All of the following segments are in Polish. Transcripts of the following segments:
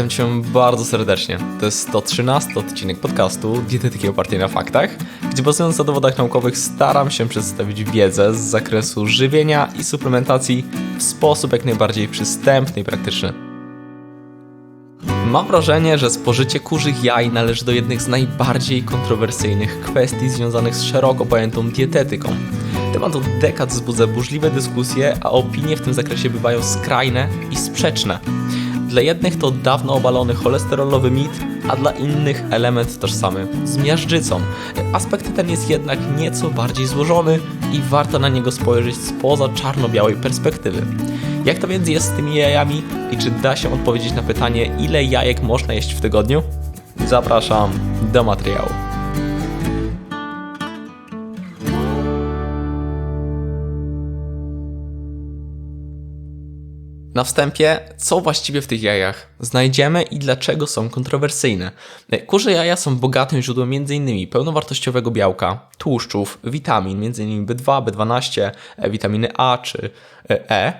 Witam Cię bardzo serdecznie. To jest 113 odcinek podcastu Dietetyki opartej na faktach, gdzie bazując na dowodach naukowych staram się przedstawić wiedzę z zakresu żywienia i suplementacji w sposób jak najbardziej przystępny i praktyczny. Mam wrażenie, że spożycie kurzych jaj należy do jednych z najbardziej kontrowersyjnych kwestii związanych z szeroko pojętą dietetyką. Temat od dekad wzbudza burzliwe dyskusje, a opinie w tym zakresie bywają skrajne i sprzeczne. Dla jednych to dawno obalony cholesterolowy mit, a dla innych element tożsamy z miażdżycą. Aspekt ten jest jednak nieco bardziej złożony i warto na niego spojrzeć spoza czarno-białej perspektywy. Jak to więc jest z tymi jajami i czy da się odpowiedzieć na pytanie, ile jajek można jeść w tygodniu? Zapraszam do materiału. Na wstępie, co właściwie w tych jajach znajdziemy i dlaczego są kontrowersyjne? Kurze jaja są bogatym źródłem m.in. pełnowartościowego białka, tłuszczów, witamin, m.in. B2, B12, witaminy A czy E,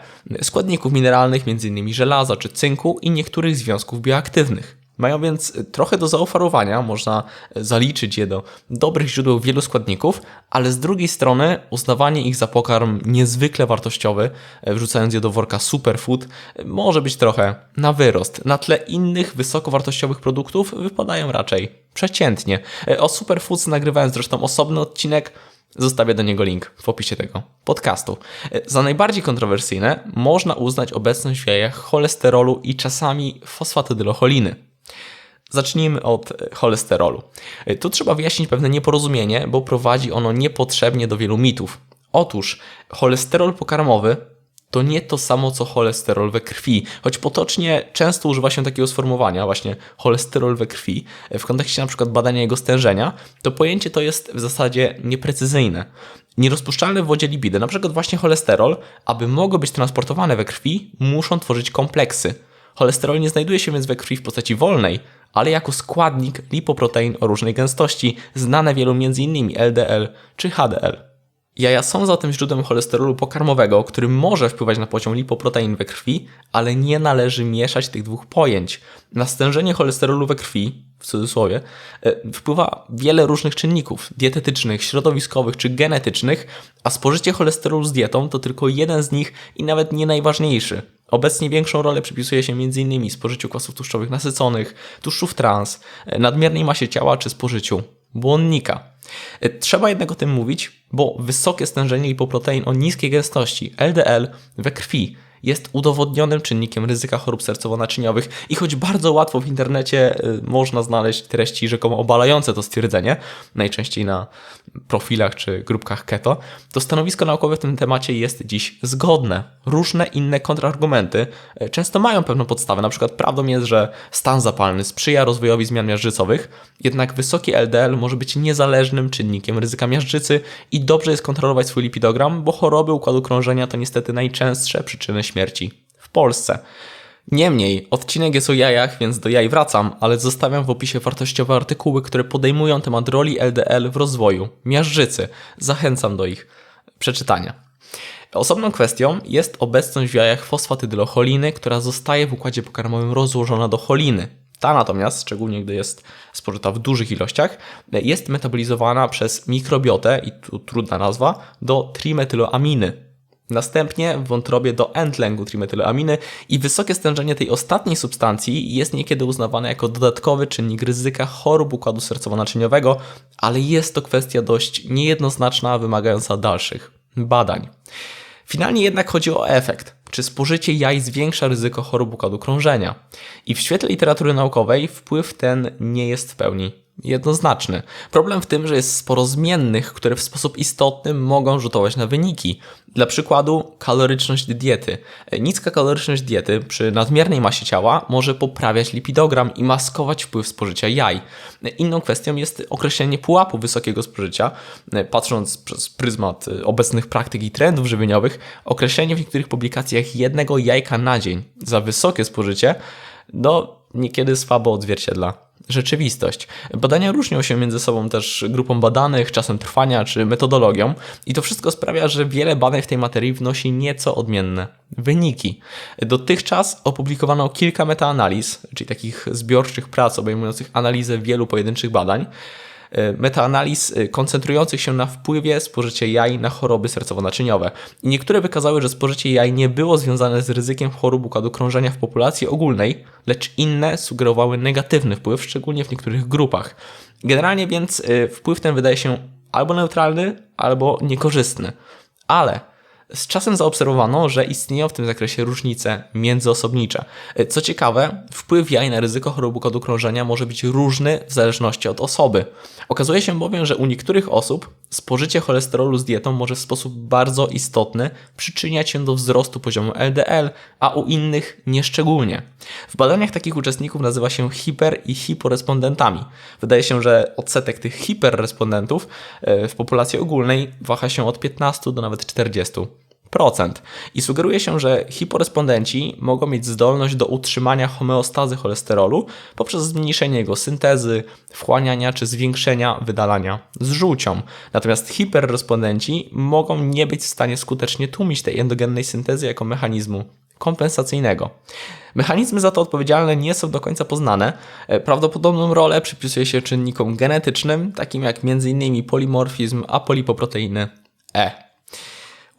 składników mineralnych, m.in. żelaza czy cynku i niektórych związków bioaktywnych. Mają więc trochę do zaoferowania, można zaliczyć je do dobrych źródeł wielu składników, ale z drugiej strony uznawanie ich za pokarm niezwykle wartościowy, wrzucając je do worka superfood, może być trochę na wyrost. Na tle innych wysokowartościowych produktów wypadają raczej przeciętnie. O superfoods nagrywałem zresztą osobny odcinek, Zostawię do niego link w opisie tego podcastu. Za najbardziej kontrowersyjne można uznać obecność w jajach cholesterolu i czasami fosfatydylocholiny. Zacznijmy od cholesterolu. Tu trzeba wyjaśnić pewne nieporozumienie, bo prowadzi ono niepotrzebnie do wielu mitów. Otóż cholesterol pokarmowy to nie to samo co cholesterol we krwi, choć potocznie często używa się takiego sformułowania, właśnie cholesterol we krwi, w kontekście przykład badania jego stężenia, to pojęcie to jest w zasadzie nieprecyzyjne. Nierozpuszczalne w wodzie lipidy, przykład właśnie cholesterol, aby mogły być transportowane we krwi, muszą tworzyć kompleksy. Cholesterol nie znajduje się więc we krwi w postaci wolnej, ale jako składnik lipoprotein o różnej gęstości, znane wielu m.in. LDL czy HDL. Jaja są zatem źródłem cholesterolu pokarmowego, który może wpływać na poziom lipoprotein we krwi, ale nie należy mieszać tych dwóch pojęć. Na stężenie cholesterolu we krwi, w cudzysłowie, e, wpływa wiele różnych czynników dietetycznych, środowiskowych czy genetycznych, a spożycie cholesterolu z dietą to tylko jeden z nich i nawet nie najważniejszy. Obecnie większą rolę przypisuje się m.in. spożyciu kwasów tłuszczowych nasyconych, tłuszczów trans, e, nadmiernej masie ciała czy spożyciu błonnika. E, trzeba jednak o tym mówić, bo wysokie stężenie lipoprotein o niskiej gęstości LDL we krwi jest udowodnionym czynnikiem ryzyka chorób sercowo-naczyniowych i choć bardzo łatwo w internecie y, można znaleźć treści rzekomo obalające to stwierdzenie, najczęściej na profilach czy grupkach keto, to stanowisko naukowe w tym temacie jest dziś zgodne. Różne inne kontrargumenty y, często mają pewną podstawę, na przykład prawdą jest, że stan zapalny sprzyja rozwojowi zmian miażdżycowych, jednak wysoki LDL może być niezależnym czynnikiem ryzyka miażdżycy i dobrze jest kontrolować swój lipidogram, bo choroby układu krążenia to niestety najczęstsze przyczyny śmierci w Polsce. Niemniej, odcinek jest o jajach, więc do jaj wracam, ale zostawiam w opisie wartościowe artykuły, które podejmują temat roli LDL w rozwoju miażdżycy. Zachęcam do ich przeczytania. Osobną kwestią jest obecność w jajach fosfatydylocholiny, która zostaje w układzie pokarmowym rozłożona do choliny. Ta natomiast, szczególnie gdy jest spożyta w dużych ilościach, jest metabolizowana przez mikrobiotę, i tu trudna nazwa, do trimetyloaminy, Następnie w wątrobie do endlęgu trimetyloaminy i wysokie stężenie tej ostatniej substancji jest niekiedy uznawane jako dodatkowy czynnik ryzyka chorób układu sercowo-naczyniowego, ale jest to kwestia dość niejednoznaczna, wymagająca dalszych badań. Finalnie jednak chodzi o efekt. Czy spożycie jaj zwiększa ryzyko chorób układu krążenia? I w świetle literatury naukowej wpływ ten nie jest w pełni jednoznaczny. Problem w tym, że jest sporo zmiennych, które w sposób istotny mogą rzutować na wyniki. Dla przykładu, kaloryczność diety. Niska kaloryczność diety przy nadmiernej masie ciała może poprawiać lipidogram i maskować wpływ spożycia jaj. Inną kwestią jest określenie pułapu wysokiego spożycia. Patrząc przez pryzmat obecnych praktyk i trendów żywieniowych, określenie w niektórych publikacjach jednego jajka na dzień za wysokie spożycie, no niekiedy słabo odzwierciedla rzeczywistość. Badania różnią się między sobą też grupą badanych, czasem trwania czy metodologią, i to wszystko sprawia, że wiele badań w tej materii wnosi nieco odmienne wyniki. Dotychczas opublikowano kilka metaanaliz, czyli takich zbiorczych prac obejmujących analizę wielu pojedynczych badań. E, metaanaliz e, koncentrujących się na wpływie spożycia jaj na choroby sercowo-naczyniowe. I niektóre wykazały, że spożycie jaj nie było związane z ryzykiem chorób układu krążenia w populacji ogólnej, lecz inne sugerowały negatywny wpływ, szczególnie w niektórych grupach. Generalnie więc e, wpływ ten wydaje się albo neutralny, albo niekorzystny. Ale z czasem zaobserwowano, że istnieją w tym zakresie różnice międzyosobnicze. Co ciekawe, wpływ jaj na ryzyko choroby układu krążenia może być różny w zależności od osoby. Okazuje się bowiem, że u niektórych osób spożycie cholesterolu z dietą może w sposób bardzo istotny przyczyniać się do wzrostu poziomu LDL, a u innych nieszczególnie. W badaniach takich uczestników nazywa się hiper i hiporespondentami. Wydaje się, że odsetek tych hiperrespondentów e, w populacji ogólnej waha się od 15 do nawet 40 i sugeruje się, że hiporespondenci mogą mieć zdolność do utrzymania homeostazy cholesterolu poprzez zmniejszenie jego syntezy, wchłaniania czy zwiększenia wydalania z żółcią. Natomiast hiperrespondenci mogą nie być w stanie skutecznie tłumić tej endogennej syntezy jako mechanizmu kompensacyjnego. Mechanizmy za to odpowiedzialne nie są do końca poznane. E, prawdopodobną rolę przypisuje się czynnikom genetycznym, takim jak m.in. polimorfizm apolipoproteiny E.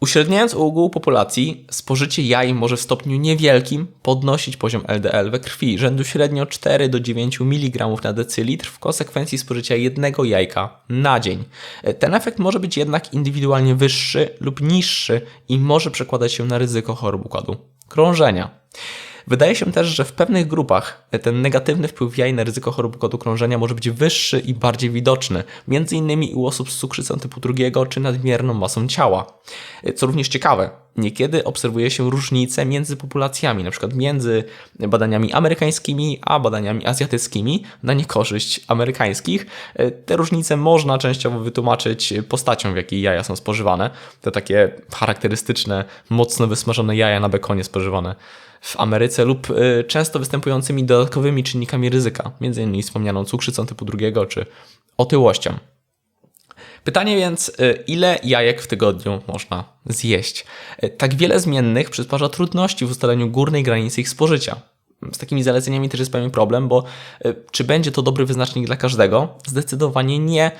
Uśredniając u ogółu populacji, spożycie jaj może w stopniu niewielkim podnosić poziom LDL we krwi, rzędu średnio 4 do 9 mg na decylitr w konsekwencji spożycia jednego jajka na dzień. Ten efekt może być jednak indywidualnie wyższy lub niższy i może przekładać się na ryzyko chorób układu krążenia. Wydaje się też, że w pewnych grupach ten negatywny wpływ jaj na ryzyko chorób układu krążenia może być wyższy i bardziej widoczny, m.in. u osób z cukrzycą typu drugiego czy nadmierną masą ciała. Co również ciekawe, niekiedy obserwuje się różnice między populacjami, np. między badaniami amerykańskimi a badaniami azjatyckimi na niekorzyść amerykańskich. Te różnice można częściowo wytłumaczyć postacią, w jakiej jaja są spożywane. To takie charakterystyczne, mocno wysmażone jaja na bekonie spożywane w Ameryce lub y, często występującymi dodatkowymi czynnikami ryzyka, m.in. wspomnianą cukrzycą typu drugiego czy otyłością. Pytanie więc, y, ile jajek w tygodniu można zjeść? Y, tak wiele zmiennych przysparza trudności w ustaleniu górnej granicy ich spożycia. Z takimi zaleceniami też jest pewien problem, bo czy będzie to dobry wyznacznik dla każdego? Zdecydowanie nie.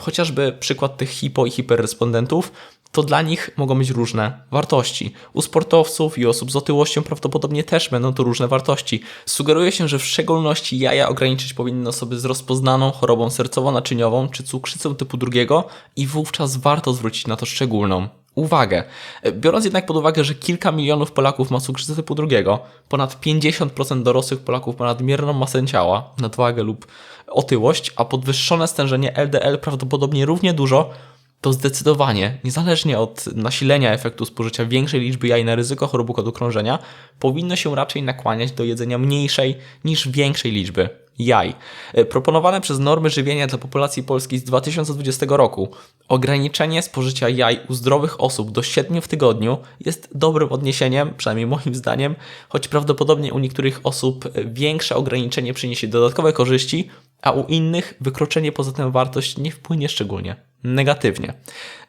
Chociażby przykład tych hipo i hiperrespondentów to dla nich mogą być różne wartości. U sportowców i osób z otyłością prawdopodobnie też będą to różne wartości. Sugeruje się, że w szczególności jaja ograniczyć powinny osoby z rozpoznaną chorobą sercowo-naczyniową czy cukrzycą typu drugiego i wówczas warto zwrócić na to szczególną uwagę. Biorąc jednak pod uwagę, że kilka milionów Polaków ma cukrzycę typu drugiego, ponad 50% dorosłych Polaków ma nadmierną masę ciała, nadwagę lub otyłość, a podwyższone stężenie LDL prawdopodobnie równie dużo, to zdecydowanie, niezależnie od nasilenia efektu spożycia większej liczby jaj na ryzyko chorób układu krążenia, powinno się raczej nakłaniać do jedzenia mniejszej niż większej liczby jaj. E, proponowane przez normy żywienia dla populacji polskiej z 2020 roku ograniczenie spożycia jaj u zdrowych osób do 7 w tygodniu jest dobrym odniesieniem, przynajmniej moim zdaniem, choć prawdopodobnie u niektórych osób większe ograniczenie przyniesie dodatkowe korzyści, a u innych wykroczenie poza tę wartość nie wpłynie szczególnie negatywnie.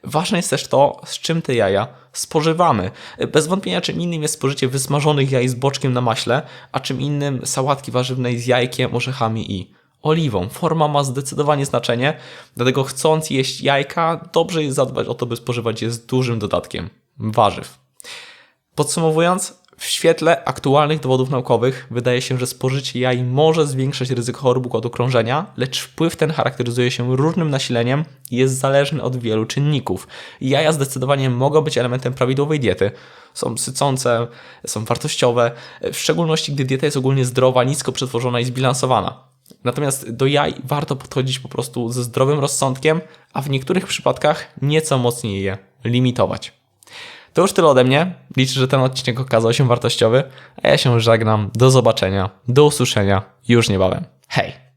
Ważne jest też to, z czym te jaja spożywamy. Bez wątpienia czym innym jest spożycie wysmażonych jaj z boczkiem na maśle, a czym innym sałatki warzywnej z jajkiem, orzechami i oliwą. Forma ma zdecydowanie znaczenie, dlatego chcąc jeść jajka, dobrze jest zadbać o to, by spożywać je z dużym dodatkiem warzyw. Podsumowując, w świetle aktualnych dowodów naukowych wydaje się, że spożycie jaj może zwiększać ryzyko chorób układu krążenia, lecz wpływ ten charakteryzuje się różnym nasileniem i jest zależny od wielu czynników. Jaja zdecydowanie mogą być elementem prawidłowej diety. Są sycące, są wartościowe, w szczególności gdy dieta jest ogólnie zdrowa, nisko przetworzona i zbilansowana. Natomiast do jaj warto podchodzić po prostu ze zdrowym rozsądkiem, a w niektórych przypadkach nieco mocniej je limitować. To już tyle ode mnie. Liczę, że ten odcinek okazał się wartościowy, a ja się żegnam. Do zobaczenia, do usłyszenia już niebawem. Hej!